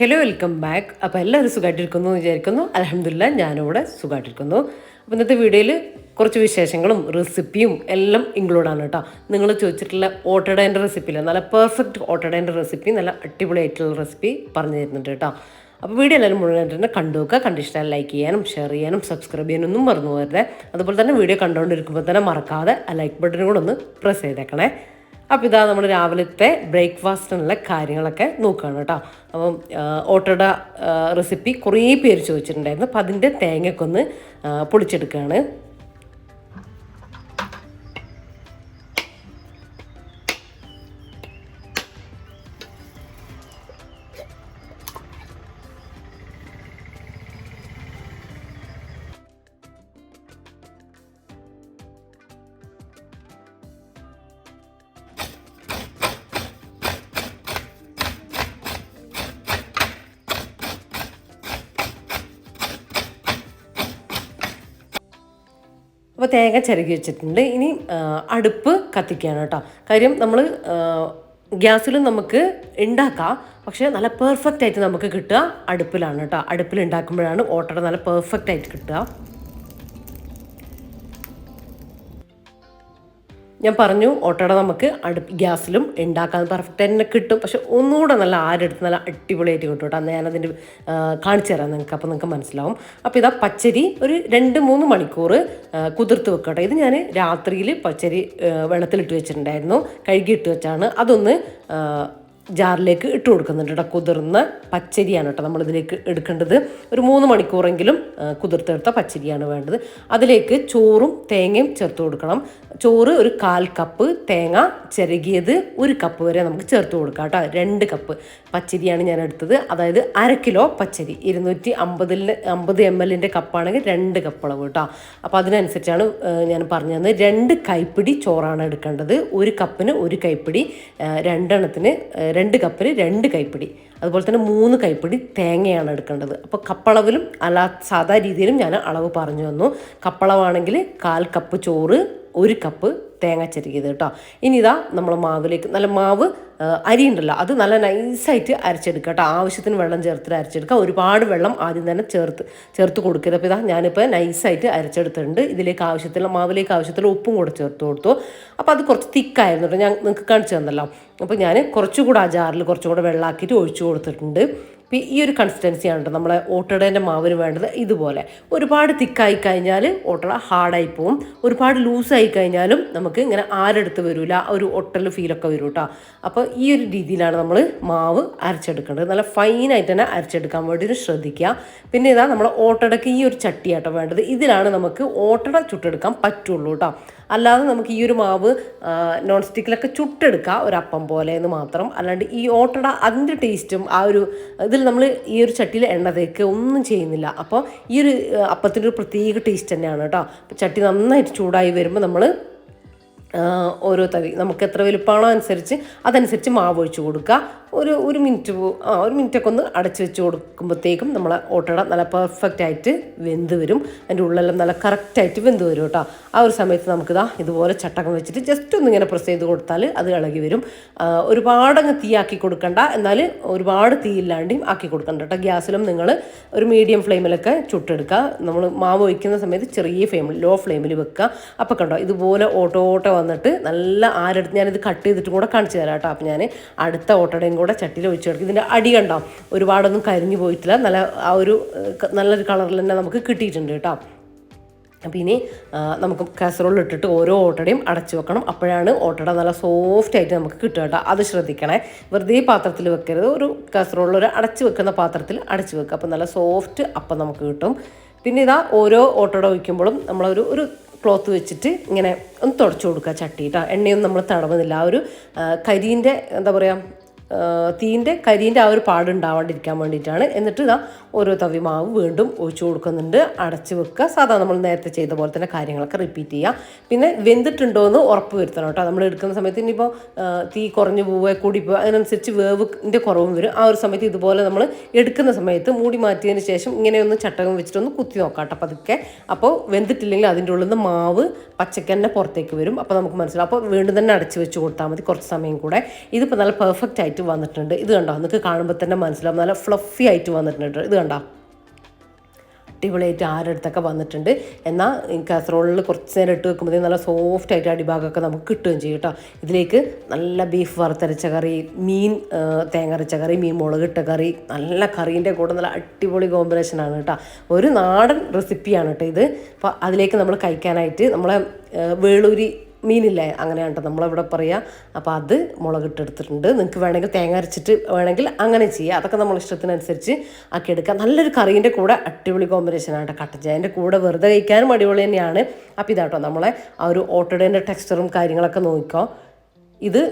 Hello welcome back അപ്പോൾ എല്ലാവരും സുഖമായിട്ടിരിക്കുന്നു എന്ന് വിചാരിക്കുന്നു. അലഹമില്ല ഞാനിവിടെ സുഖമായിട്ടിരിക്കുന്നു അപ്പോൾ ഇന്നത്തെ വീഡിയോയിൽ കുറച്ച് വിശേഷങ്ങളും റെസിപ്പിയും എല്ലാം ഇൻക്ലൂഡാണ് കേട്ടോ. നിങ്ങൾ ചോദിച്ചിട്ടുള്ള ഓട്ടഡേന്റെ റെസിപ്പിയില്ല നല്ല പെർഫെക്റ്റ് ഓട്ടഡേന്റെ റെസിപ്പി നല്ല അടിപൊളി ആയിട്ടുള്ള റെസിപ്പി പറഞ്ഞു തരുന്നുണ്ട് കേട്ടോ. അപ്പോൾ വീഡിയോ എല്ലാവരും മുഴുവനായിട്ട് തന്നെ കണ്ടു നോക്കുക. കണ്ടിഷ്ടം ലൈക്ക് ചെയ്യാനും ഷെയർ ചെയ്യാനും സബ്സ്ക്രൈബ് ചെയ്യാനൊന്നും മറന്നു പോകരുത്. അതുപോലെ തന്നെ വീഡിയോ കണ്ടുകൊണ്ടിരിക്കുമ്പോൾ തന്നെ മറക്കാതെ ആ ലൈക്ക് ബട്ടനും കൂടെ ഒന്ന് പ്രസ് ചെയ്തേക്കണേ. അപ്പോൾ ഇതാ നമ്മൾ രാവിലത്തെ ബ്രേക്ക്ഫാസ്റ്റിനുള്ള കാര്യങ്ങളൊക്കെ നോക്കുകയാണ് കേട്ടോ. അപ്പം ഓട്ടോയുടെ റെസിപ്പി കുറേ പേര് ചോദിച്ചിട്ടുണ്ടായിരുന്നു. അപ്പം അതിന്റെ തേങ്ങയൊക്കെ ഒന്ന് പൊളിച്ചെടുക്കുകയാണ് അപ്പോൾ തേങ്ങ ചിരകി വെച്ചിട്ടുണ്ട്. ഇനി അടുപ്പ് കത്തിക്കുകയാണ് കേട്ടോ. കാര്യം നമ്മൾ ഗ്യാസിൽ നമുക്ക് ഉണ്ടാക്കാം പക്ഷേ നല്ല പെർഫെക്റ്റ് ആയിട്ട് നമുക്ക് കിട്ടുക അടുപ്പിലാണ് കേട്ടോ. അടുപ്പിൽ ഉണ്ടാക്കുമ്പോഴാണ് ഓട്ടട നല്ല പെർഫെക്റ്റ് ആയിട്ട് കിട്ടുക. ഞാൻ പറഞ്ഞു ഓട്ടോടെ നമുക്ക് അടുപ്പ് ഗ്യാസിലും ഉണ്ടാക്കാൻ പെർഫെക്റ്റ് തന്നെ കിട്ടും. പക്ഷെ ഒന്നുകൂടെ നല്ല ആരെടുത്ത് നല്ല അടിപൊളിയായിട്ട് കിട്ടും കേട്ടോ. ഞാനതിന്റെ കാണിച്ചു തരാം നിങ്ങൾക്ക് അപ്പോൾ നിങ്ങൾക്ക് മനസ്സിലാവും. അപ്പോൾ ഇതാ പച്ചരി ഒരു രണ്ട് മൂന്ന് മണിക്കൂർ കുതിർത്ത് വെക്കട്ടെ ഇത് ഞാൻ രാത്രിയിൽ പച്ചരി വെള്ളത്തിലിട്ട് വെച്ചിട്ടുണ്ടായിരുന്നു. കഴുകിയിട്ട് വെച്ചാണ്. അതൊന്ന് ജാറിലേക്ക് ഇട്ട് കൊടുക്കുന്നുണ്ട് കേട്ടോ കുതിർന്ന പച്ചരിയാണ് കേട്ടോ നമ്മളിതിലേക്ക് എടുക്കേണ്ടത്. ഒരു മൂന്ന് മണിക്കൂറെങ്കിലും കുതിർത്തെടുത്ത പച്ചരിയാണ് വേണ്ടത്. അതിലേക്ക് ചോറും തേങ്ങയും ചേർത്ത് കൊടുക്കണം. ചോറ് ഒരു കാൽ കപ്പ് തേങ്ങ ചിരകിയത് ഒരു കപ്പ് വരെ നമുക്ക് ചേർത്ത് കൊടുക്കാം കേട്ടോ രണ്ട് കപ്പ് പച്ചരിയാണ് ഞാൻ എടുത്തത്. അതായത് അര കിലോ പച്ചരി ഇരുന്നൂറ്റി അമ്പതിൽ അമ്പത് എം എല്ലിന്റെ കപ്പാണെങ്കിൽ രണ്ട് കപ്പ് കേട്ടോ അപ്പോൾ അതിനനുസരിച്ചാണ് ഞാൻ പറഞ്ഞു തന്നത്. രണ്ട് കൈപ്പിടി ചോറാണ് എടുക്കേണ്ടത്. ഒരു കപ്പിന് ഒരു കൈപ്പിടി രണ്ടെണ്ണത്തിന് രണ്ട് കപ്പിന് രണ്ട് കൈപ്പിടി. അതുപോലെ തന്നെ മൂന്ന് കൈപ്പിടി തേങ്ങയാണ് എടുക്കേണ്ടത്. അപ്പോൾ കപ്പളവിലും അല്ല സാധാ രീതിയിലും ഞാൻ അളവ് പറഞ്ഞു തന്നു. കപ്പളവാണെങ്കിൽ കാൽ കപ്പ് ചോറ് ഒരു കപ്പ് തേങ്ങ ചെരുകിയത് കേട്ടോ. ഇനി ഇതാ നമ്മൾ മാവിലേക്ക് നല്ല മാവ് അരി ഉണ്ടല്ലോ അത് നല്ല നൈസായിട്ട് അരച്ചെടുക്കുക കേട്ടോ. ആവശ്യത്തിന് വെള്ളം ചേർത്തിട്ട് അരച്ചെടുക്കുക. ഒരുപാട് വെള്ളം ആദ്യം തന്നെ ചേർത്ത് ചേർത്ത് കൊടുക്കരുത്. അപ്പോൾ ഇതാ ഞാനിപ്പോൾ നൈസായിട്ട് അരച്ചെടുത്തിട്ടുണ്ട്. ഇതിലേക്ക് ആവശ്യത്തിലുള്ള മാവിലേക്ക് ആവശ്യത്തിലുള്ള ഉപ്പും കൂടെ ചേർത്ത് കൊടുത്തു. അപ്പോൾ അത് കുറച്ച് തിക്കായിരുന്നു കേട്ടോ. ഞാൻ നിങ്ങൾക്ക് കാണിച്ചു തന്നല്ലോ. അപ്പോൾ ഞാൻ കുറച്ചുകൂടെ ആ ജാറിൽ കുറച്ചുകൂടെ വെള്ളമാക്കിയിട്ട് ഒഴിച്ചു കൊടുത്തിട്ടുണ്ട്. അപ്പോൾ ഈ ഒരു കൺസിസ്റ്റൻസിയാണ് കേട്ടോ നമ്മളെ ഓട്ടടേന്റെ മാവിന് വേണ്ടത് ഇതുപോലെ. ഒരുപാട് തിക്കായി കഴിഞ്ഞാൽ ഓട്ടട ഹാർഡായി പോവും. ഒരുപാട് ലൂസായി കഴിഞ്ഞാലും നമുക്ക് ഇങ്ങനെ ആരെടുത്ത് വരില്ല ഒരു ഒട്ടൽ ഫീലൊക്കെ വരും കേട്ടോ അപ്പോൾ ഈ ഒരു രീതിയിലാണ് നമ്മൾ മാവ് അരച്ചെടുക്കേണ്ടത്. നല്ല ഫൈനായിട്ട് തന്നെ അരച്ചെടുക്കാൻ വേണ്ടിയിട്ട് ശ്രദ്ധിക്കുക പിന്നെ ഇതാ നമ്മൾ ഓട്ടടയ്ക്ക് ഈ ഒരു ചട്ടിയാട്ടോ വേണ്ടത്. ഇതിലാണ് നമുക്ക് ഓട്ടട ചുട്ടെടുക്കാൻ പറ്റുള്ളൂ കേട്ടോ അല്ലാതെ നമുക്ക് ഈ ഒരു മാവ് നോൺ സ്റ്റിക്കിലൊക്കെ ചുട്ടെടുക്കാം ഒരു അപ്പം പോലെ എന്ന് മാത്രം. അല്ലാണ്ട് ഈ ഓട്ടട അതിന്റെ ടേസ്റ്റും ആ ഒരു ഇതിൽ നമ്മൾ ഈ ഒരു ചട്ടിയിൽ എണ്ണ തേക്ക് ഒന്നും ചെയ്യുന്നില്ല. അപ്പോൾ ഈ ഒരു അപ്പത്തിന്റെ ഒരു പ്രത്യേക ടേസ്റ്റ് തന്നെയാണ് കേട്ടോ. ചട്ടി നന്നായിട്ട് ചൂടായി വരുമ്പോൾ നമ്മൾ ഓരോ തവി നമുക്ക് എത്ര വലുപ്പമാണോ അനുസരിച്ച് അതനുസരിച്ച് മാവ് ഒഴിച്ച് കൊടുക്കുക. ഒരു ഒരു മിനിറ്റ് ആ ഒരു മിനിറ്റൊക്കെ ഒന്ന് അടച്ച് വെച്ച് കൊടുക്കുമ്പോഴത്തേക്കും നമ്മളെ ഓട്ടട നല്ല പെർഫെക്റ്റ് ആയിട്ട് വെന്ത് വരും. അതിന്റെ ഉള്ളെല്ലാം നല്ല കറക്റ്റായിട്ട് വെന്ത് വരും കേട്ടോ. ആ ഒരു സമയത്ത് നമുക്കിതാ ഇതുപോലെ ചട്ടകം വെച്ചിട്ട് ജസ്റ്റ് ഒന്ന് ഇങ്ങനെ പ്രസ് ചെയ്ത് കൊടുത്താൽ അത് ഇളകി വരും. ഒരുപാടങ്ങ് തീയാക്കി കൊടുക്കണ്ട. എന്നാൽ ഒരുപാട് തീയില്ലാണ്ടും ആക്കി കൊടുക്കണ്ട കേട്ടോ. ഗ്യാസിലും നിങ്ങൾ ഒരു മീഡിയം ഫ്ലെയിമിലൊക്കെ ചുട്ടെടുക്കുക നമ്മൾ മാവ് വയ്ക്കുന്ന സമയത്ത് ചെറിയ ഫ്ലെയിമിൽ ലോ ഫ്ലെയിമിൽ വെക്കുക അപ്പോൾ കണ്ടോ ഇതുപോലെ ഓട്ടോ ഓട്ടോ വന്നിട്ട് നല്ല ആരെടുത്ത് ഞാനിത് കട്ട് ചെയ്തിട്ടും കൂടെ കാണിച്ചു തരാം കേട്ടോ. അപ്പോൾ ഞാൻ അടുത്ത ഓട്ടോടയും കൂടെ ചട്ടിയിൽ ഒഴിച്ച് കൊടുക്കും. ഇതിന്റെ അടി കണ്ടോ? ഒരുപാടൊന്നും കരിഞ്ഞു പോയിട്ടില്ല. നല്ല ആ ഒരു നല്ലൊരു കളറിൽ തന്നെ നമുക്ക് കിട്ടിയിട്ടുണ്ട് കേട്ടോ. അപ്പോൾ ഇനി നമുക്ക് കാസറോളിൽ ഇട്ടിട്ട് ഓരോ ഓട്ടടയും അടച്ചു വെക്കണം. അപ്പോഴാണ് ഓട്ടട നല്ല സോഫ്റ്റ് ആയിട്ട് നമുക്ക് കിട്ടുക കേട്ടോ. അത് ശ്രദ്ധിക്കണേ. വെറുതെ പാത്രത്തിൽ വെക്കരുത്. ഒരു കാസറോളിൽ ഒരു അടച്ചു വെക്കുന്ന പാത്രത്തിൽ അടച്ചു വെക്കുക. അപ്പോൾ നല്ല സോഫ്റ്റ് അപ്പം നമുക്ക് കിട്ടും. പിന്നെ ഇതാ ഓരോ ഓട്ടട വയ്ക്കുമ്പോഴും നമ്മളൊരു ഒരു ക്ലോത്ത് വെച്ചിട്ട് ഇങ്ങനെ ഒന്ന് തുടച്ചു കൊടുക്കുക ചട്ടി കേട്ടോ. എണ്ണയൊന്നും നമ്മൾ തടവുന്നില്ല. ആ ഒരു കരിന്റെ എന്താ പറയുക തീന്റെ കരിന്റെ ആ ഒരു പാടുണ്ടാവാണ്ടിരിക്കാൻ വേണ്ടിയിട്ടാണ്. എന്നിട്ട് ഇതാ ഓരോ തവി മാവ് വീണ്ടും ഒഴിച്ചു കൊടുക്കുന്നുണ്ട്. അടച്ചു വെക്കുക. സാധാരണ നമ്മൾ നേരത്തെ ചെയ്ത പോലെ തന്നെ കാര്യങ്ങളൊക്കെ റിപ്പീറ്റ് ചെയ്യുക. പിന്നെ വെന്തിട്ടുണ്ടോ എന്ന് ഉറപ്പ് വരുത്തണം കേട്ടോ. നമ്മൾ എടുക്കുന്ന സമയത്ത് ഇനിയിപ്പോൾ തീ കുറഞ്ഞു പോവുക കൂടി പോവുക അതിനനുസരിച്ച് വേവിന്റെ കുറവും വരും. ആ ഒരു സമയത്ത് ഇതുപോലെ നമ്മൾ എടുക്കുന്ന സമയത്ത് മൂടി മാറ്റിയതിന് ശേഷം ഇങ്ങനെ ഒന്ന് ചട്ടകം വെച്ചിട്ടൊന്ന് കുത്തി നോക്കാം കേട്ടോ പതുക്കെ. അപ്പോൾ വെന്തിട്ടില്ലെങ്കിൽ അതിന്റെ ഉള്ളിൽ നിന്ന് മാവ് പച്ചക്ക് തന്നെ പുറത്തേക്ക് വരും. അപ്പോൾ നമുക്ക് മനസ്സിലാവും. അപ്പോൾ വീണ്ടും തന്നെ അടച്ചു വെച്ച് കൊടുത്താൽ മതി കുറച്ച് സമയം കൂടെ. ഇതിപ്പോൾ നല്ല പെർഫെക്റ്റ് ആയിട്ട് ആയിട്ട് വന്നിട്ടുണ്ട്. ഇത് കണ്ടോ? നിങ്ങൾക്ക് കാണുമ്പോൾ തന്നെ മനസ്സിലാവും. നല്ല ഫ്ലഫി ആയിട്ട് വന്നിട്ടുണ്ട്. ഇത് കണ്ടോ? അടിപൊളിയായിട്ട് ആരടുത്തൊക്കെ വന്നിട്ടുണ്ട്. എന്നാൽ കാസറോളിൽ കുറച്ച് നേരം ഇട്ട് വെക്കുമ്പോഴത്തേക്കും നല്ല സോഫ്റ്റ് ആയിട്ട് അടിഭാഗമൊക്കെ നമുക്ക് കിട്ടുകയും ചെയ്യും കേട്ടോ. ഇതിലേക്ക് നല്ല ബീഫ് വറുത്തരച്ച കറി മീൻ തേങ്ങരച്ച കറി മീൻ മുളകിട്ട കറി നല്ല കറീന്റെ കൂടെ നല്ല അടിപൊളി കോമ്പിനേഷനാണ് കേട്ടോ. ഒരു നാടൻ റെസിപ്പിയാണ് കേട്ടോ ഇത്. അപ്പോൾ അതിലേക്ക് നമ്മൾ കഴിക്കാനായിട്ട് നമ്മളെ വേളൂരി മീനില്ലേ? അങ്ങനെയാണ് കേട്ടോ നമ്മളിവിടെ പറയുക അപ്പോൾ അത് മുളകിട്ടെടുത്തിട്ടുണ്ട്. നിങ്ങൾക്ക് വേണമെങ്കിൽ തേങ്ങ അരച്ചിട്ട് വേണമെങ്കിൽ അങ്ങനെ ചെയ്യുക അതൊക്കെ നമ്മൾ ഇഷ്ടത്തിനനുസരിച്ച് ആക്കി എടുക്കുക നല്ലൊരു കറീന്റെ കൂടെ അടിപൊളി കോമ്പിനേഷനാണ് കേട്ടോ കട്ടച്ചായന്റെ കൂടെ വെറുതെ കഴിക്കാനും അടിപൊളി തന്നെയാണ്. അപ്പോൾ ഇതാട്ടോ നമ്മളെ ആ ഒരു ഓട്ടോഡേന്റെ ടെക്സ്ചറും കാര്യങ്ങളൊക്കെ നോക്കിക്കോ. ഇത്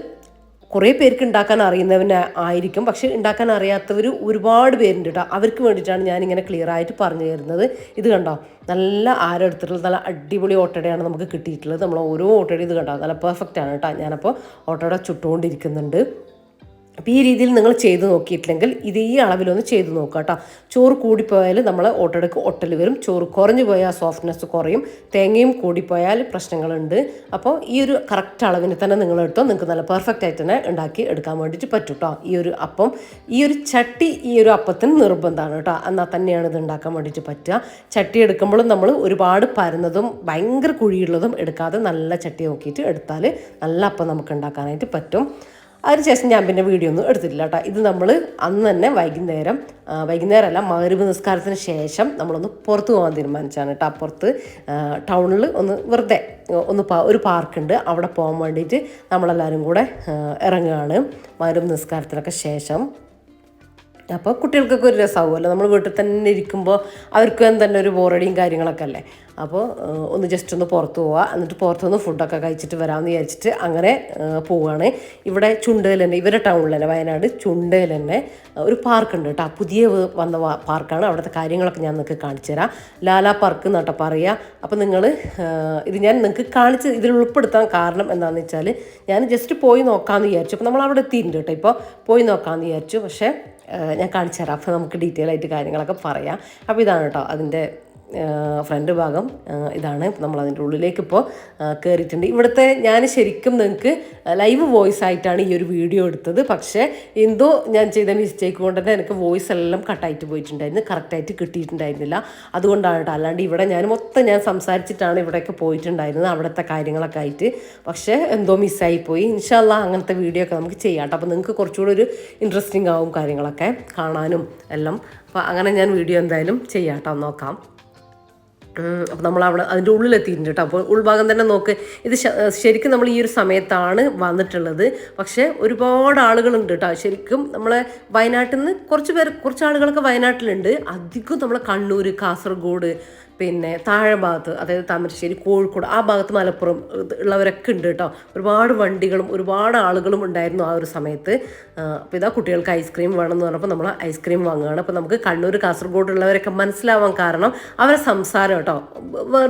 കുറേ പേർക്ക് ഉണ്ടാക്കാൻ അറിയുന്നവന് ആയിരിക്കും പക്ഷെ ഉണ്ടാക്കാൻ അറിയാത്തവർ ഒരുപാട് പേരുണ്ട് കേട്ടോ അവർക്ക് വേണ്ടിയിട്ടാണ് ഞാനിങ്ങനെ ക്ലിയർ ആയിട്ട് പറഞ്ഞു തരുന്നത്. ഇത് കണ്ടോ? നല്ല ആരെടുത്തിട്ടുള്ള നല്ല അടിപൊളി ഓട്ടടയാണ് നമുക്ക് കിട്ടിയിട്ടുള്ളത്. നമ്മൾ ഓരോ ഓട്ടോടെ ഇത് കണ്ടോ? നല്ല പെർഫെക്റ്റ് ആണ് കേട്ടോ ഞാനപ്പോൾ ഓട്ടോടെ ചുട്ടുകൊണ്ടിരിക്കുന്നുണ്ട്. അപ്പോൾ ഈ രീതിയിൽ നിങ്ങൾ ചെയ്ത് നോക്കിയിട്ടില്ലെങ്കിൽ ഇത് ഈ അളവിലൊന്ന് ചെയ്ത് നോക്കുക കേട്ടോ ചോറ് കൂടിപ്പോയാൽ നമ്മൾ ഓട്ടടക്ക് ഒട്ടൽ വരും. ചോറ് കുറഞ്ഞു പോയാൽ സോഫ്റ്റ്നെസ് കുറയും. തേങ്ങയും കൂടിപ്പോയാൽ പ്രശ്നങ്ങളുണ്ട്. അപ്പോൾ ഈ ഒരു കറക്റ്റ് അളവിന് തന്നെ നിങ്ങൾ എടുത്തോ. നിങ്ങൾക്ക് നല്ല പെർഫെക്റ്റ് ആയിട്ട് തന്നെ ഉണ്ടാക്കി എടുക്കാൻ വേണ്ടിയിട്ട് പറ്റും കേട്ടോ ഈ ഒരു അപ്പം ഈ ഒരു ചട്ടി ഈ ഒരു അപ്പത്തിന് നിർബന്ധമാണ് കേട്ടോ എന്നാൽ തന്നെയാണ് ഇത് ഉണ്ടാക്കാൻ വേണ്ടിയിട്ട് പറ്റുക. ചട്ടി എടുക്കുമ്പോഴും നമ്മൾ ഒരുപാട് പരന്നതും ഭയങ്കര കുഴിയുള്ളതും എടുക്കാതെ നല്ല ചട്ടി നോക്കിയിട്ട് എടുത്താൽ നല്ല അപ്പം നമുക്ക് ഉണ്ടാക്കാനായിട്ട് പറ്റും. അതിനുശേഷം ഞാൻ പിന്നെ വീഡിയോ ഒന്നും എടുത്തിട്ടില്ല കേട്ടോ. ഇത് നമ്മൾ അന്ന് തന്നെ വൈകുന്നേരം വൈകുന്നേരം വൈകുന്നേരമല്ല മകരവ് നിസ്കാരത്തിന് ശേഷം നമ്മളൊന്ന് പുറത്ത് പോകാൻ തീരുമാനിച്ചാണ് കേട്ടോ. അപ്പുറത്ത് ടൗണിൽ ഒന്ന് വെറുതെ ഒന്ന് ഒരു പാർക്കുണ്ട്. അവിടെ പോകാൻ വേണ്ടിയിട്ട് നമ്മളെല്ലാവരും കൂടെ ഇറങ്ങുകയാണ്. മകരവ് നിസ്കാരത്തിനൊക്കെ ശേഷം. അപ്പോൾ കുട്ടികൾക്കൊക്കെ ഒരു രസമാവുമല്ലോ നമ്മൾ വീട്ടിൽ തന്നെ ഇരിക്കുമ്പോൾ അവർക്കും തന്നെ ഒരു ബോറടിയും കാര്യങ്ങളൊക്കെ അല്ലേ? അപ്പോൾ ഒന്ന് ജസ്റ്റ് ഒന്ന് പുറത്ത് പോവുക എന്നിട്ട് പുറത്തുനിന്ന് ഫുഡൊക്കെ കഴിച്ചിട്ട് വരാമെന്ന് വിചാരിച്ചിട്ട് അങ്ങനെ പോവുകയാണ് ഇവിടെ ചുണ്ടയിൽ തന്നെ ഇവരുടെ ടൗണിൽ തന്നെ വയനാട് ചുണ്ടയിൽ തന്നെ ഒരു പാർക്കുണ്ട് കേട്ടോ. പുതിയ വന്ന പാർക്കാണ് അവിടുത്തെ കാര്യങ്ങളൊക്കെ ഞാൻ നിങ്ങൾക്ക് കാണിച്ചു തരാം. ലാലാ പാർക്ക് എന്നാട്ടോ പറയുക അപ്പോൾ നിങ്ങൾ ഇത് ഞാൻ നിങ്ങൾക്ക് കാണിച്ച് ഇതിൽ ഉൾപ്പെടുത്താൻ കാരണം എന്താണെന്ന് വെച്ചാൽ ഞാൻ ജസ്റ്റ് പോയി നോക്കാമെന്ന് വിചാരിച്ചു. അപ്പോൾ നമ്മൾ അവിടെ എത്തിയിട്ടുണ്ട് കേട്ടോ. ഇപ്പോൾ പോയി നോക്കാമെന്ന് വിചാരിച്ചു. പക്ഷേ ഞാൻ കാണിച്ചു തരാം. അപ്പോൾ നമുക്ക് ഡീറ്റെയിൽ ആയിട്ട് കാര്യങ്ങളൊക്കെ പറയാം. അപ്പോൾ ഇതാണ് കേട്ടോ അതിന്റെ ഫ്രണ്ട് ഭാഗം ഇതാണ് നമ്മൾ അതിന്റെ ഉള്ളിലേക്ക് ഇപ്പോൾ കയറിയിട്ടുണ്ട് ഇവിടുത്തെ ഞാൻ ശരിക്കും നിങ്ങൾക്ക് ലൈവ് വോയിസ് ആയിട്ടാണ് ഈ ഒരു വീഡിയോ എടുത്തത്. പക്ഷേ എന്തോ ഞാൻ ചെയ്ത മിസ്റ്റേക്ക് കൊണ്ട് തന്നെ എനിക്ക് വോയിസ് എല്ലാം കട്ടായിട്ട് പോയിട്ടുണ്ടായിരുന്നു. കറക്റ്റായിട്ട് കിട്ടിയിട്ടുണ്ടായിരുന്നില്ല. അതുകൊണ്ടാണ് കേട്ടോ. അല്ലാണ്ട് ഇവിടെ ഞാൻ മൊത്തം ഞാൻ സംസാരിച്ചിട്ടാണ് ഇവിടെയൊക്കെ പോയിട്ടുണ്ടായിരുന്നത്. അവിടുത്തെ കാര്യങ്ങളൊക്കെ ആയിട്ട്. പക്ഷേ എന്തോ മിസ്സായിപ്പോയി ഇൻഷാല്ല അങ്ങനത്തെ വീഡിയോ ഒക്കെ നമുക്ക് ചെയ്യാം കേട്ടോ. അപ്പോൾ നിങ്ങൾക്ക് കുറച്ചുകൂടി ഒരു ഇൻട്രസ്റ്റിംഗ് ആവും കാര്യങ്ങളൊക്കെ കാണാനും എല്ലാം. അപ്പോൾ അങ്ങനെ ഞാൻ വീഡിയോ എന്തായാലും ചെയ്യാം കേട്ടോ. നോക്കാം. അപ്പോൾ നമ്മൾ അവിടെ അതിന്റെ ഉള്ളിലെത്തിയിട്ടുണ്ട് കേട്ടോ അപ്പോൾ ഉൾഭാഗം തന്നെ നോക്ക്. ഇത് ശരിക്കും നമ്മൾ ഈ ഒരു സമയത്താണ് വന്നിട്ടുള്ളത്. പക്ഷേ ഒരുപാട് ആളുകളുണ്ട് കേട്ടോ ശരിക്കും നമ്മളെ വയനാട്ടിൽ നിന്ന് കുറച്ച് പേർ കുറച്ച് ആളുകളൊക്കെ വയനാട്ടിലുണ്ട്. അധികം നമ്മളെ കണ്ണൂർ കാസർഗോഡ് പിന്നെ താഴെ ഭാഗത്ത് അതായത് താമരശ്ശേരി കോഴിക്കോട് ആ ഭാഗത്ത് മലപ്പുറം ഉള്ളവരൊക്കെ ഉണ്ട് കേട്ടോ. ഒരുപാട് വണ്ടികളും ഒരുപാട് ആളുകളും ഉണ്ടായിരുന്നു ആ ഒരു സമയത്ത്. അപ്പോൾ ഇതാ കുട്ടികൾക്ക് ഐസ്ക്രീം വേണം എന്ന് പറഞ്ഞപ്പോൾ നമ്മൾ ഐസ്ക്രീം വാങ്ങുകയാണ്. അപ്പോൾ നമുക്ക് കണ്ണൂർ കാസർഗോഡ് ഉള്ളവരൊക്കെ മനസ്സിലാവാൻ കാരണം അവരെ സംസാരം കേട്ടോ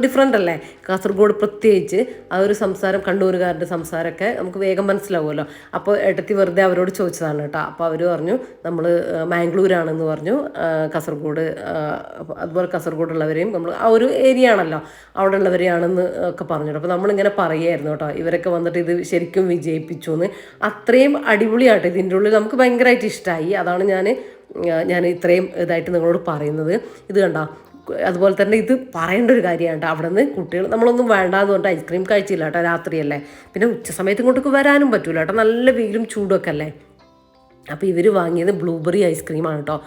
ഡിഫറെന്റ് അല്ലേ? കാസർഗോഡ് പ്രത്യേകിച്ച് ആ ഒരു സംസാരം കണ്ണൂരുകാരുടെ സംസാരമൊക്കെ നമുക്ക് വേഗം മനസ്സിലാവുമല്ലോ. അപ്പോൾ ഏട്ടത്തി വെറുതെ അവരോട് ചോദിച്ചതാണ് കേട്ടോ. അപ്പോൾ അവർ പറഞ്ഞു നമ്മൾ മാംഗ്ലൂരാണെന്ന് പറഞ്ഞു. കാസർഗോഡ് അതുപോലെ കാസർഗോഡുള്ളവരെയും നമ്മൾ ആ ഒരു ഏരിയ ആണല്ലോ. അവിടെ ഉള്ളവരെയാണെന്ന് ഒക്കെ പറഞ്ഞു അപ്പോൾ നമ്മളിങ്ങനെ പറയുമായിരുന്നു കേട്ടോ. ഇവരൊക്കെ വന്നിട്ട് ഇത് ശരിക്കും വിജയിപ്പിച്ചു എന്ന് അത്രയും അടിപൊളിയായിട്ട് ഇതിന്റെ ഉള്ളിൽ നമുക്ക് ഭയങ്കരമായിട്ട് ഇഷ്ടമായി അതാണ് ഞാൻ ഞാൻ ഇത്രയും ഇതായിട്ട് നിങ്ങളോട് പറയുന്നത്. ഇത് കണ്ടോ? അതുപോലെ തന്നെ ഇത് പറയേണ്ട ഒരു കാര്യമാണ് അവിടെ നിന്ന് കുട്ടികൾ നമ്മളൊന്നും വേണ്ടാന്ന് പറഞ്ഞിട്ട് ഐസ്ക്രീം കഴിച്ചില്ല കേട്ടോ രാത്രിയല്ലേ. പിന്നെ ഉച്ച സമയത്ത് ഇങ്ങോട്ടേക്ക് വരാനും പറ്റൂല കേട്ടോ. നല്ല വെയിലും ചൂടൊക്കെ അല്ലേ? അപ്പോൾ ഇവർ വാങ്ങിയത് ബ്ലൂബെറി ഐസ്ക്രീമാണ് കേട്ടോ.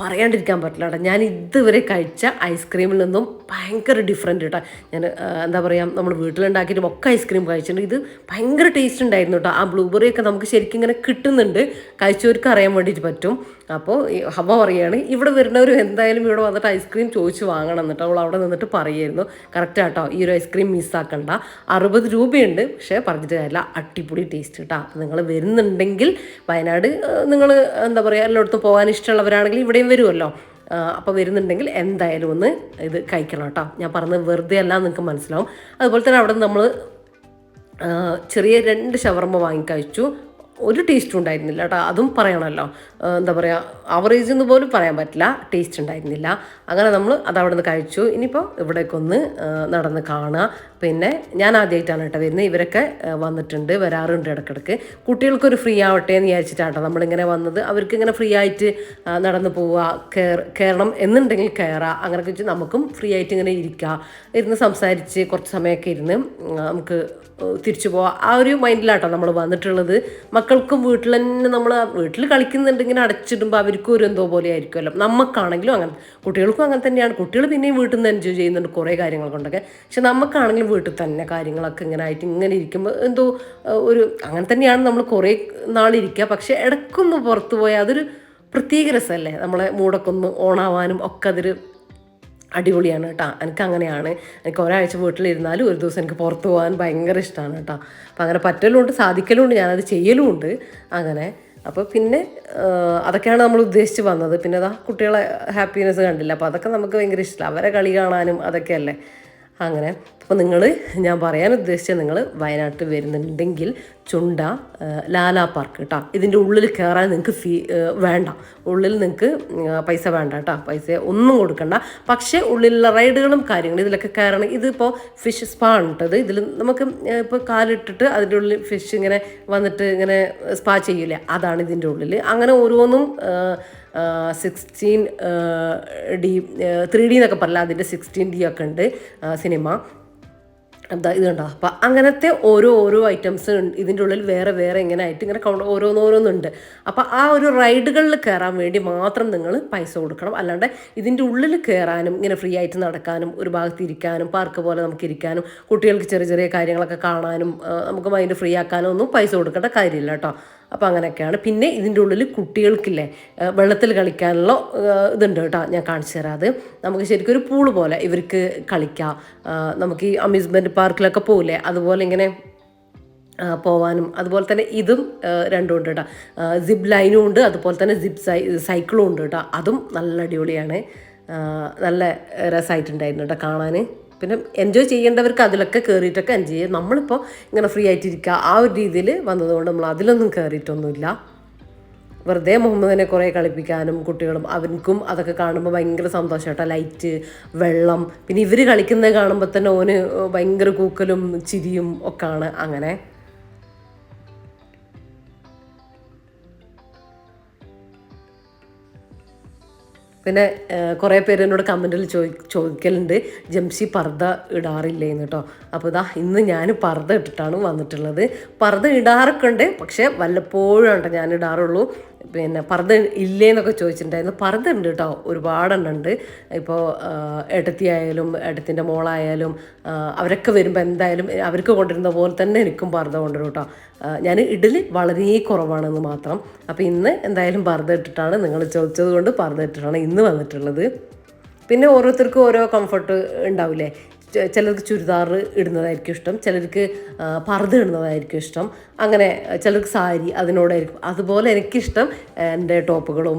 പറയാണ്ടിരിക്കാൻ പറ്റില്ല കേട്ടോ. ഞാൻ ഇതുവരെ കഴിച്ച ഐസ്ക്രീമിൽ നിന്നും ഭയങ്കര ഡിഫറെന്റ് കേട്ടോ ഞാൻ എന്താ പറയുക നമ്മൾ വീട്ടിലുണ്ടാക്കിയിട്ട് ഒക്കെ ഐസ്ക്രീം കഴിച്ചിട്ടുണ്ട്. ഇത് ഭയങ്കര ടേസ്റ്റ് ഉണ്ടായിരുന്നു കേട്ടോ ആ ബ്ലൂബെറി ഒക്കെ നമുക്ക് ശരിക്കും ഇങ്ങനെ കിട്ടുന്നുണ്ട്. കഴിച്ചവർക്ക് അറിയാൻ വേണ്ടിയിട്ട് പറ്റും. അപ്പോൾ ഹവ പറയുകയാണ് ഇവിടെ വരുന്നവർ എന്തായാലും ഇവിടെ വന്നിട്ട് ഐസ്ക്രീം ചോദിച്ച് വാങ്ങണം എന്നിട്ട് അവൾ അവിടെ നിന്നിട്ട് പറയുമായിരുന്നു കറക്റ്റ് കേട്ടോ ഈ ഒരു ഐസ്ക്രീം മിസ്സാക്കണ്ട അറുപത് രൂപയുണ്ട് പക്ഷേ പറഞ്ഞിട്ട് കാര്യമില്ല. അടിപൊളി ടേസ്റ്റ് കേട്ടോ നിങ്ങൾ വരുന്നുണ്ടെങ്കിൽ വയനാട് നിങ്ങൾ എന്താ പറയുക എല്ലായിടത്തും പോകാൻ ഇഷ്ടമുള്ളവരാണെങ്കിൽ ഇവിടെയും വരുമല്ലോ. അപ്പോൾ വരുന്നുണ്ടെങ്കിൽ എന്തായാലും ഒന്ന് ഇത് കഴിക്കണം കേട്ടോ. ഞാൻ പറഞ്ഞത് വെറുതെ അല്ല നിങ്ങൾക്ക് മനസ്സിലാവും. അതുപോലെ തന്നെ അവിടെ നമ്മൾ ചെറിയ രണ്ട് ഷവർമ്മ വാങ്ങിക്കഴിച്ചു ഒരു ടേസ്റ്റും ഉണ്ടായിരുന്നില്ല കേട്ടോ. അതും പറയണമല്ലോ എന്താ പറയുക ആവറേജ് എന്ന് പോലും പറയാൻ പറ്റില്ല. ടേസ്റ്റ് ഉണ്ടായിരുന്നില്ല. അങ്ങനെ നമ്മൾ അത് അവിടെ നിന്ന് കഴിച്ചു. ഇനിയിപ്പോൾ ഇവിടേക്കൊന്ന് നടന്ന് കാണുക. പിന്നെ ഞാൻ ആദ്യമായിട്ടാണ് കേട്ടോ വരുന്നത്. ഇവരൊക്കെ വന്നിട്ടുണ്ട് വരാറുണ്ട് ഇടയ്ക്കിടയ്ക്ക് കുട്ടികൾക്കൊരു ഫ്രീ ആവട്ടെ എന്ന് വിചാരിച്ചിട്ടാട്ടോ നമ്മളിങ്ങനെ വന്നത്. അവർക്ക് ഇങ്ങനെ ഫ്രീ ആയിട്ട് നടന്നു നടന്ന് പോവുക കയർ കയറണം എന്നുണ്ടെങ്കിൽ കയറാം അങ്ങനെയൊക്കെ വെച്ച് നമുക്കും ഫ്രീ ആയിട്ട് ഇങ്ങനെ ഇരിക്കുക ഇരുന്ന് സംസാരിച്ച് കുറച്ച് സമയമൊക്കെ ഇരുന്ന് നമുക്ക് തിരിച്ചു പോവാം. ആ ഒരു മൈൻഡിലാട്ടോ നമ്മൾ വന്നിട്ടുള്ളത്. മക്കൾക്കും വീട്ടിൽ തന്നെ നമ്മൾ വീട്ടിൽ കളിക്കുന്നുണ്ടെങ്കിൽ അടച്ചിടുമ്പോൾ അവർക്കും ഒരു എന്തോ പോലെ ആയിരിക്കുമല്ലോ. നമുക്കാണെങ്കിലും അങ്ങനെ കുട്ടികൾക്കും അങ്ങനെ തന്നെയാണ്. കുട്ടികൾ പിന്നെയും വീട്ടിൽ നിന്ന് എൻജോയ് ചെയ്യുന്നുണ്ട് കുറേ കാര്യങ്ങൾ കൊണ്ടൊക്കെ. പക്ഷെ നമുക്കാണെങ്കിലും വീട്ടിൽ തന്നെ കാര്യങ്ങളൊക്കെ ഇങ്ങനെ ആയിട്ട് ഇങ്ങനെ ഇരിക്കുമ്പോൾ എന്തോ ഒരു അങ്ങനെ തന്നെയാണ് നമ്മൾ കുറേ നാളിരിക്കുക പക്ഷേ ഇടയ്ക്കൊന്ന് പുറത്തു പോയാൽ അതൊരു പ്രത്യേക രസമല്ലേ നമ്മളെ മൂടൊക്കെ ഒന്ന് ഓണാവാനും ഒക്കെ അതൊരു അടിപൊളിയാണ് കേട്ടോ എനിക്ക് അങ്ങനെയാണ്. എനിക്ക് ഒരാഴ്ച വീട്ടിലിരുന്നാലും ഒരു ദിവസം എനിക്ക് പുറത്തു പോകാൻ ഭയങ്കര ഇഷ്ടമാണ് കേട്ടോ അപ്പം അങ്ങനെ പറ്റലുമുണ്ട് സാധിക്കലുമുണ്ട് ഞാനത് ചെയ്യലുമുണ്ട് അങ്ങനെ. അപ്പോൾ പിന്നെ അതൊക്കെയാണ് നമ്മൾ ഉദ്ദേശിച്ച് വന്നത്. പിന്നെ അതാ കുട്ടികളെ ഹാപ്പിനെസ് കണ്ടില്ല? അപ്പോൾ അതൊക്കെ നമുക്ക് ഭയങ്കര ഇഷ്ടമാണ് അവരെ കളി കാണാനും അതൊക്കെയല്ലേ? അങ്ങനെ. അപ്പോൾ നിങ്ങൾ ഞാൻ പറയാൻ ഉദ്ദേശിച്ചത് നിങ്ങൾ വയനാട്ടിൽ വരുന്നുണ്ടെങ്കിൽ ചുണ്ട ലാലാ പാർക്ക് കേട്ടോ ഇതിന്റെ ഉള്ളിൽ കയറാൻ നിങ്ങൾക്ക് ഫീ വേണ്ട. ഉള്ളിൽ നിങ്ങൾക്ക് പൈസ വേണ്ട കേട്ടോ പൈസ ഒന്നും കൊടുക്കണ്ട. പക്ഷേ ഉള്ളിലുള്ള റൈഡുകളും കാര്യങ്ങളും ഇതിലൊക്കെ കയറണം ഇതിപ്പോൾ ഫിഷ് സ്പാ ഉണ്ടത്. ഇതിൽ നമുക്ക് ഇപ്പോൾ കാലിട്ടിട്ട് അതിന്റെ ഉള്ളിൽ ഫിഷ് ഇങ്ങനെ വന്നിട്ട് ഇങ്ങനെ സ്പാ ചെയ്യില്ലേ അതാണ് ഇതിന്റെ ഉള്ളിൽ അങ്ങനെ ഓരോന്നും സിക്സ്റ്റീൻ ഡി ത്രീ ഡി എന്നൊക്കെ പറഞ്ഞാൽ അതിന്റെ സിക്സ്റ്റീൻ ഡി ഒക്കെ ഉണ്ട് സിനിമ. എന്താ ഇത് കണ്ടോ? അപ്പം അങ്ങനത്തെ ഓരോ ഓരോ ഐറ്റംസ് ഇതിന്റെ ഉള്ളിൽ വേറെ വേറെ ഇങ്ങനെ ആയിട്ട് ഇങ്ങനെ കൗണ്ട് ഓരോന്നോരോന്നുണ്ട് അപ്പം ആ ഒരു റൈഡുകളിൽ കയറാൻ വേണ്ടി മാത്രം നിങ്ങൾ പൈസ കൊടുക്കണം. അല്ലാണ്ട് ഇതിന്റെ ഉള്ളിൽ കയറാനും ഇങ്ങനെ ഫ്രീ ആയിട്ട് നടക്കാനും ഒരു ഭാഗത്ത് ഇരിക്കാനും പാർക്ക് പോലെ നമുക്ക് ഇരിക്കാനും കുട്ടികൾക്ക് ചെറിയ ചെറിയ കാര്യങ്ങളൊക്കെ കാണാനും നമുക്ക് മൈൻഡ് ഫ്രീ ആക്കാനും ഒന്നും പൈസ കൊടുക്കേണ്ട കാര്യമില്ല കേട്ടോ. അപ്പോൾ അങ്ങനെയൊക്കെയാണ്. പിന്നെ ഇതിന്റെ ഉള്ളിൽ കുട്ടികൾക്കില്ലേ വെള്ളത്തിൽ കളിക്കാനുള്ള ഇതുണ്ട് കേട്ടോ. ഞാൻ കാണിച്ചു തരാം അത്. നമുക്ക് ശരിക്കും ഒരു പൂൾ പോലെ ഇവർക്ക് കളിക്കാം. നമുക്ക് ഈ അമ്യൂസ്മെന്റ് പാർക്കിലൊക്കെ പോകില്ലേ അതുപോലെ ഇങ്ങനെ പോവാനും. അതുപോലെ തന്നെ ഇതും രണ്ടും ഉണ്ട് കേട്ടോ. സിബ് ലൈനും ഉണ്ട്. അതുപോലെ തന്നെ സിബ് സൈ സൈക്കിളും ഉണ്ട് കേട്ടോ. അതും നല്ല അടിപൊളിയാണ്. നല്ല രസമായിട്ടുണ്ടായിരുന്നു കേട്ടോ കാണാൻ പിന്നെ എൻജോയ് ചെയ്യേണ്ടവർക്ക് അതിലൊക്കെ കയറിയിട്ടൊക്കെ എൻജോയ് ചെയ്യാം. നമ്മളിപ്പോൾ ഇങ്ങനെ ഫ്രീ ആയിട്ടിരിക്കുക ആ ഒരു രീതിയിൽ വന്നതുകൊണ്ട് നമ്മൾ അതിലൊന്നും കയറിയിട്ടൊന്നുമില്ല വെറുതെ മുഹമ്മദിനെ കുറേ കളിപ്പിക്കാനും കുട്ടികളും അവർക്കും അതൊക്കെ കാണുമ്പോൾ ഭയങ്കര സന്തോഷം കേട്ടോ ലൈറ്റ് വെള്ളം പിന്നെ ഇവർ കളിക്കുന്നത് കാണുമ്പോൾ തന്നെ ഓന് ഭയങ്കര കൂക്കലും ചിരിയും ഒക്കെയാണ്. അങ്ങനെ പിന്നെ കുറേ പേര് എന്നോട് കമന്റിൽ ചോദി ചോദിക്കലുണ്ട്. ജംഷി പർദ്ദ ഇടാറില്ലേ എന്ന് കേട്ടോ അപ്പോൾ ഇതാ ഇന്ന് ഞാൻ പർദ്ദ ഇട്ടിട്ടാണ് വന്നിട്ടുള്ളത്. പർദ്ദ ഇടാറൊക്കെ ഉണ്ട് പക്ഷേ വല്ലപ്പോഴും കേട്ടോ ഞാൻ ഇടാറുള്ളൂ പിന്നെ പർദ്ദ ഇല്ലേ എന്നൊക്കെ ചോദിച്ചിട്ടുണ്ടായിരുന്നു. പർദ്ദ ഉണ്ട് കേട്ടോ ഒരുപാടെണ്ണുണ്ട്. ഇപ്പോൾ എടത്തിയായാലും എടത്തിന്റെ മോളായാലും അവരൊക്കെ വരുമ്പോൾ എന്തായാലും അവർക്ക് കൊണ്ടിരുന്ന പോലെ തന്നെ എനിക്കും പർദ്ദ കൊണ്ടുവരും കേട്ടോ. ഞാൻ ഇഡലി വളരെ കുറവാണെന്ന് മാത്രം. അപ്പോൾ ഇന്ന് എന്തായാലും പർദ്ദ ഇട്ടിട്ടാണ് നിങ്ങൾ ചോദിച്ചത് കൊണ്ട് പർദ്ദ ഇട്ടിട്ടാണ് ഇന്ന് വന്നിട്ടുള്ളത്. പിന്നെ ഓരോരുത്തർക്കും ഓരോ കംഫർട്ട് ഉണ്ടാവില്ലേ? ചിലർക്ക് ചുരിദാർ ഇടുന്നതായിരിക്കും ഇഷ്ടം ചിലർക്ക് പർദ്ദ ഇടുന്നതായിരിക്കും ഇഷ്ടം. അങ്ങനെ ചിലർക്ക് സാരി അതിനോടായിരിക്കും. അതുപോലെ എനിക്കിഷ്ടം എന്റെ ടോപ്പുകളും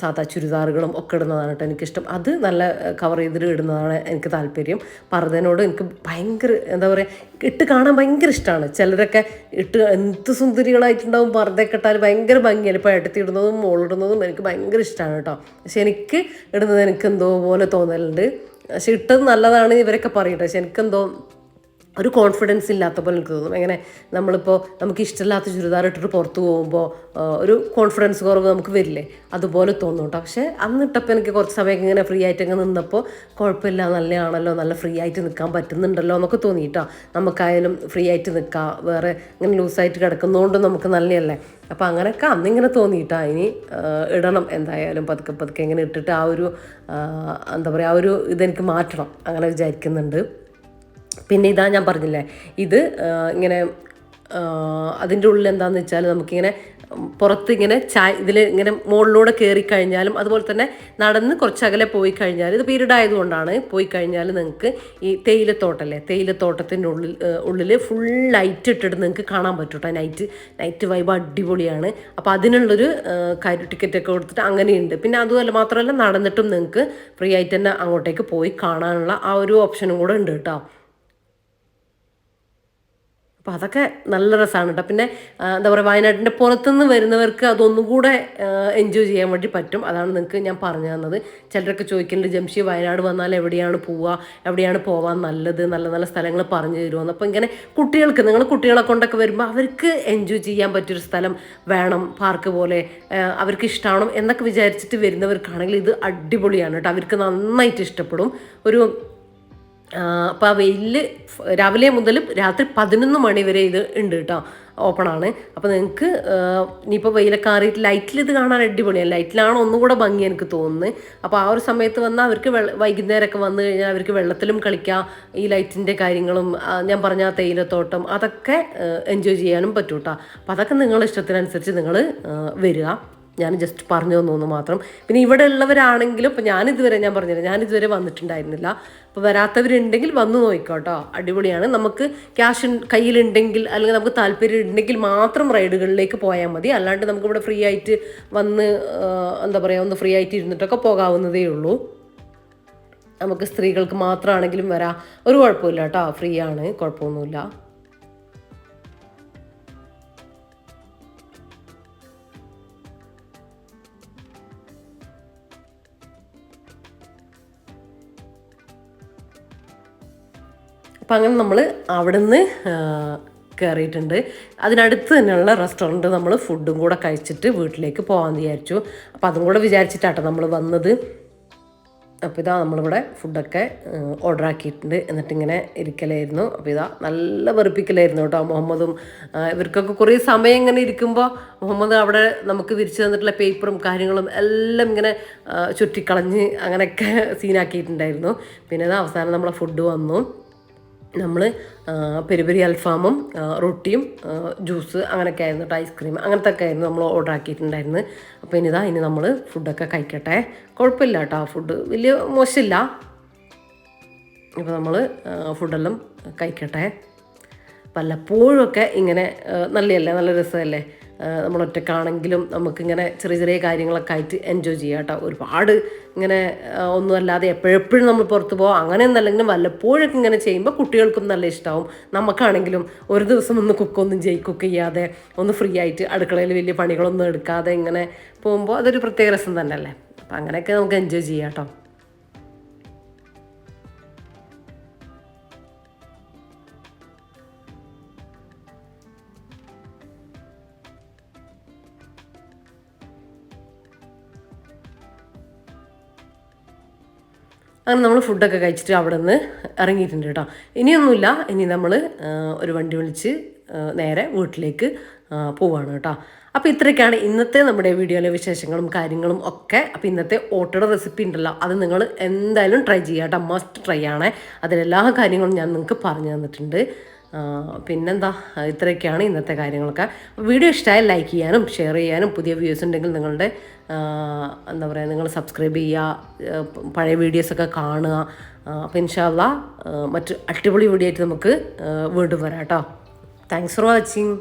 സാധാ ചുരിദാറുകളും ഒക്കെ ഇടുന്നതാണ് കേട്ടോ എനിക്കിഷ്ടം. അത് നല്ല കവർ ചെയ്തിട്ട് ഇടുന്നതാണ് എനിക്ക് താല്പര്യം. പർദ്ദനോട് എനിക്ക് ഭയങ്കര എന്താ പറയുക ഇട്ട് കാണാൻ ഭയങ്കര ഇഷ്ടമാണ്. ചിലരൊക്കെ ഇട്ട് എന്ത് സുന്ദരികളായിട്ടുണ്ടാവും പർദ്ദയൊക്കെ ഇട്ടാൽ ഭയങ്കര ഭംഗിയാണ്. ഇപ്പോൾ ഇടത്തി ഇടുന്നതും മോളിടുന്നതും എനിക്ക് ഭയങ്കര ഇഷ്ടമാണ് കേട്ടോ. പക്ഷെ എനിക്ക് ഇടുന്നത് എനിക്ക് എന്തോ പോലെ തോന്നലുണ്ട്. പക്ഷെ ഇട്ടത് നല്ലതാണ് ഇവരൊക്കെ പറയട്ടെ. പക്ഷെ എനിക്കെന്തോ ഒരു കോൺഫിഡൻസ് ഇല്ലാത്ത പോലെ എനിക്ക് തോന്നും. എങ്ങനെ നമ്മളിപ്പോൾ നമുക്ക് ഇഷ്ടമില്ലാത്ത ചുരിദാർ ഇട്ടിട്ട് പുറത്ത് പോകുമ്പോൾ ഒരു കോൺഫിഡൻസ് കുറവ് നമുക്ക് വരില്ലേ? അതുപോലെ തോന്നും കേട്ടോ. പക്ഷേ അന്ന് ഇട്ടപ്പോൾ എനിക്ക് കുറച്ച് സമയം ഇങ്ങനെ ഫ്രീ ആയിട്ട് അങ്ങ് നിന്നപ്പോൾ കുഴപ്പമില്ല. നല്ലതാണല്ലോ നല്ല ഫ്രീ ആയിട്ട് നിൽക്കാൻ പറ്റുന്നുണ്ടല്ലോ എന്നൊക്കെ തോന്നി കേട്ടോ. നമുക്കായാലും ഫ്രീ ആയിട്ട് നിൽക്കാം വേറെ ഇങ്ങനെ ലൂസായിട്ട് കിടക്കുന്നതുകൊണ്ട് നമുക്ക് നല്ലതല്ലേ. അപ്പോൾ അങ്ങനെയൊക്കെ അന്നിങ്ങനെ തോന്നിയിട്ടാ ഇനി ഇടണം എന്തായാലും. പതുക്കെ പതുക്കെ ഇങ്ങനെ ഇട്ടിട്ട് ആ ഒരു എന്താ പറയുക ആ ഒരു ഇതെനിക്ക് മാറ്റണം. അങ്ങനെ വിചാരിക്കുന്നുണ്ട്. പിന്നെ ഇതാ ഞാൻ പറഞ്ഞില്ലേ ഇത് ഇങ്ങനെ അതിന്റെ ഉള്ളിൽ എന്താണെന്ന് വെച്ചാൽ നമുക്കിങ്ങനെ പുറത്ത് ഇങ്ങനെ ചായ ഇതിൽ ഇങ്ങനെ മുകളിലൂടെ കയറി കഴിഞ്ഞാലും അതുപോലെ തന്നെ നടന്ന് കുറച്ച് അകലെ പോയി കഴിഞ്ഞാൽ ഇത് പീരീഡ് ആയതുകൊണ്ടാണ് പോയി കഴിഞ്ഞാൽ നിങ്ങൾക്ക് ഈ തേയിലത്തോട്ടല്ലേ തേയിലത്തോട്ടത്തിന്റെ ഉള്ളിൽ ഉള്ളിൽ ഫുൾ ലൈറ്റ് ഇട്ടിട്ട് നിങ്ങൾക്ക് കാണാൻ പറ്റും കേട്ടോ നൈറ്റ് നൈറ്റ് വൈബ് അടിപൊളിയാണ്. അപ്പോൾ അതിനുള്ളൊരു കാര്യ ടിക്കറ്റൊക്കെ കൊടുത്തിട്ട് അങ്ങനെയുണ്ട്. പിന്നെ അതുമല്ല മാത്രമല്ല നടന്നിട്ടും നിങ്ങൾക്ക് ഫ്രീ ആയിട്ട് തന്നെ അങ്ങോട്ടേക്ക് പോയി കാണാനുള്ള ആ ഒരു ഓപ്ഷനും കൂടെ ഉണ്ട് കേട്ടോ അപ്പോൾ അതൊക്കെ നല്ല രസമാണ് കേട്ടോ പിന്നെ എന്താ പറയുക വയനാട്ടിന്റെ പുറത്തുനിന്ന് വരുന്നവർക്ക് അതൊന്നും കൂടെ എൻജോയ് ചെയ്യാൻ വേണ്ടി പറ്റും. അതാണ് നിങ്ങൾക്ക് ഞാൻ പറഞ്ഞു തന്നത്. ചിലരൊക്കെ ചോദിക്കുന്നുണ്ട് ജംഷി വയനാട് വന്നാൽ എവിടെയാണ് പോവുക? എവിടെയാണ് പോവാൻ നല്ലത്? നല്ല നല്ല സ്ഥലങ്ങൾ പറഞ്ഞു തരുമെന്ന് അപ്പോൾ ഇങ്ങനെ കുട്ടികൾക്ക് നിങ്ങൾ കുട്ടികളെ കൊണ്ടൊക്കെ വരുമ്പോൾ അവർക്ക് എൻജോയ് ചെയ്യാൻ പറ്റിയൊരു സ്ഥലം വേണം പാർക്ക് പോലെ അവർക്ക് ഇഷ്ടമാണോ എന്നൊക്കെ വിചാരിച്ചിട്ട് വരുന്നവർക്കാണെങ്കിൽ ഇത് അടിപൊളിയാണ് കേട്ടോ അവർക്ക് നന്നായിട്ട് ഇഷ്ടപ്പെടും. ഒരു അപ്പോൾ ആ വെയിൽ രാവിലെ മുതൽ രാത്രി പതിനൊന്ന് മണി വരെ ഇത് ഉണ്ട് കേട്ടോ ഓപ്പണാണ് അപ്പോൾ നിങ്ങൾക്ക് ഇനിയിപ്പോൾ വെയിലൊക്കെ ആറിയിട്ട് ലൈറ്റിൽ ഇത് കാണാൻ അടിപൊളിയാണ്. ലൈറ്റിലാണ് ഒന്നുകൂടെ ഭംഗി എനിക്ക് തോന്നുന്നത് അപ്പോൾ ആ ഒരു സമയത്ത് വന്നാൽ അവർക്ക് വെള്ള വൈകുന്നേരമൊക്കെ വന്നു കഴിഞ്ഞാൽ അവർക്ക് വെള്ളത്തിലും കളിക്കാം ഈ ലൈറ്റിന്റെ കാര്യങ്ങളും ഞാൻ പറഞ്ഞ തേയിലത്തോട്ടം അതൊക്കെ എൻജോയ് ചെയ്യാനും പറ്റൂട്ടോ. അപ്പോൾ അതൊക്കെ നിങ്ങളുടെ ഇഷ്ടത്തിനനുസരിച്ച് നിങ്ങൾ വരിക. ഞാൻ ജസ്റ്റ് പറഞ്ഞു തന്നു മാത്രം. പിന്നെ ഇവിടെ ഉള്ളവരാണെങ്കിലും ഇപ്പം ഞാനിതുവരെ ഞാൻ പറഞ്ഞില്ല ഞാനിതുവരെ വന്നിട്ടുണ്ടായിരുന്നില്ല. അപ്പോൾ വരാത്തവരുണ്ടെങ്കിൽ വന്ന് നോക്കിക്കോട്ടോ അടിപൊളിയാണ്. നമുക്ക് ക്യാഷ് കയ്യിലുണ്ടെങ്കിൽ അല്ലെങ്കിൽ നമുക്ക് താല്പര്യം ഉണ്ടെങ്കിൽ മാത്രം റൈഡുകളിലേക്ക് പോയാൽ മതി. അല്ലാണ്ട് നമുക്കിവിടെ ഫ്രീ ആയിട്ട് വന്ന് എന്താ പറയുക ഒന്ന് ഫ്രീ ആയിട്ട് ഇരുന്നിട്ടൊക്കെ പോകാവുന്നതേ ഉള്ളൂ. നമുക്ക് സ്ത്രീകൾക്ക് മാത്രമാണെങ്കിലും വരാം. ഒരു കുഴപ്പമില്ല കേട്ടോ. ഫ്രീ ആണ്. കുഴപ്പമൊന്നുമില്ല. അപ്പം അങ്ങനെ നമ്മൾ അവിടുന്ന് കയറിയിട്ടുണ്ട് അതിനടുത്ത് തന്നെയുള്ള റെസ്റ്റോറന്റ് നമ്മൾ ഫുഡും കൂടെ കഴിച്ചിട്ട് വീട്ടിലേക്ക് പോകാമെന്ന് വിചാരിച്ചു. അപ്പോൾ അതും കൂടെ വിചാരിച്ചിട്ടാട്ടോ നമ്മൾ വന്നത്. അപ്പോൾ ഇതാ നമ്മളിവിടെ ഫുഡൊക്കെ ഓർഡർ ആക്കിയിട്ടുണ്ട്. എന്നിട്ടിങ്ങനെ ഇരിക്കലായിരുന്നു. അപ്പോൾ ഇതാ നല്ല വെറുപ്പിക്കലായിരുന്നു കേട്ടോ മുഹമ്മദും ഇവർക്കൊക്കെ കുറേ സമയം ഇങ്ങനെ ഇരിക്കുമ്പോൾ മുഹമ്മദ് അവിടെ നമുക്ക് വിരിച്ചു തന്നിട്ടുള്ള പേപ്പറും കാര്യങ്ങളും എല്ലാം ഇങ്ങനെ ചുറ്റിക്കളഞ്ഞ് അങ്ങനെയൊക്കെ സീനാക്കിയിട്ടുണ്ടായിരുന്നു പിന്നെ അവസാനം നമ്മളെ ഫുഡ് വന്നു. നമ്മൾ പെരി പെരി അൽഫാമും റൊട്ടിയും ജ്യൂസ് അങ്ങനെയൊക്കെ ആയിരുന്നു കേട്ടോ ഐസ്ക്രീം അങ്ങനത്തെ ഒക്കെ ആയിരുന്നു നമ്മൾ ഓർഡർ ആക്കിയിട്ടുണ്ടായിരുന്നത്. അപ്പോൾ ഇനിതാ ഇനി നമ്മൾ ഫുഡൊക്കെ കഴിക്കട്ടെ. കുഴപ്പമില്ല കേട്ടോ ഫുഡ് വലിയ മോശമില്ല. അപ്പോൾ നമ്മൾ ഫുഡെല്ലാം കഴിക്കട്ടെ. വല്ലപ്പോഴുമൊക്കെ ഇങ്ങനെ നല്ലതല്ലേ നല്ല രസമല്ലേ? നമ്മൾ ഒറ്റക്കാണെങ്കിലും നമുക്കിങ്ങനെ ചെറിയ ചെറിയ കാര്യങ്ങളൊക്കെ ആയിട്ട് എൻജോയ് ചെയ്യാം കേട്ടോ. ഒരുപാട് ഇങ്ങനെ ഒന്നുമല്ലാതെ എപ്പോഴെപ്പോഴും നമ്മൾ പുറത്ത് പോകാം അങ്ങനെ എന്നല്ലെങ്കിലും വല്ലപ്പോഴൊക്കെ ഇങ്ങനെ ചെയ്യുമ്പോൾ കുട്ടികൾക്കും നല്ല ഇഷ്ടമാവും നമുക്കാണെങ്കിലും ഒരു ദിവസം ഒന്ന് കുക്കൊന്നും ചെയ് കുക്ക് ചെയ്യാതെ ഒന്ന് ഫ്രീ ആയിട്ട് അടുക്കളയിൽ വലിയ പണികളൊന്നും എടുക്കാതെ ഇങ്ങനെ പോകുമ്പോൾ അതൊരു പ്രത്യേക രസം തന്നെയല്ലേ? അപ്പം അങ്ങനെയൊക്കെ നമുക്ക് എൻജോയ് ചെയ്യാം കേട്ടോ. അങ്ങനെ നമ്മൾ ഫുഡൊക്കെ കഴിച്ചിട്ട് അവിടെ നിന്ന് ഇറങ്ങിയിട്ടുണ്ട് കേട്ടോ. ഇനിയൊന്നുമില്ല. ഇനി നമ്മൾ ഒരു വണ്ടി വിളിച്ച് നേരെ വീട്ടിലേക്ക് പോവാണ് കേട്ടോ. അപ്പോൾ ഇത്രയൊക്കെയാണ് ഇന്നത്തെ നമ്മുടെ വീഡിയോയിലെ വിശേഷങ്ങളും കാര്യങ്ങളും ഒക്കെ. അപ്പോൾ ഇന്നത്തെ ഓട്ടോയുടെ റെസിപ്പി ഉണ്ടല്ലോ അത് നിങ്ങൾ എന്തായാലും ട്രൈ ചെയ്യാം കേട്ടോ. മസ്റ്റ് ട്രൈ ആണേ. അതിലെല്ലാ കാര്യങ്ങളും ഞാൻ നിങ്ങൾക്ക് പറഞ്ഞു തന്നിട്ടുണ്ട്. പിന്നെന്താ ഇത്രയൊക്കെയാണ് ഇന്നത്തെ കാര്യങ്ങളൊക്കെ. വീഡിയോ ഇഷ്ടമായി ലൈക്ക് ചെയ്യാനും ഷെയർ ചെയ്യാനും പുതിയ വ്യൂസ് ഉണ്ടെങ്കിൽ നിങ്ങളുടെ എന്താ പറയുക നിങ്ങൾ സബ്സ്ക്രൈബ് ചെയ്യുക പഴയ വീഡിയോസൊക്കെ കാണുക. അപ്പോൾ ഇൻഷാല്ല മറ്റ് അടിപൊളി വീഡിയോ ആയിട്ട് നമുക്ക് വീണ്ടും വരാം കേട്ടോ. Thanks for watching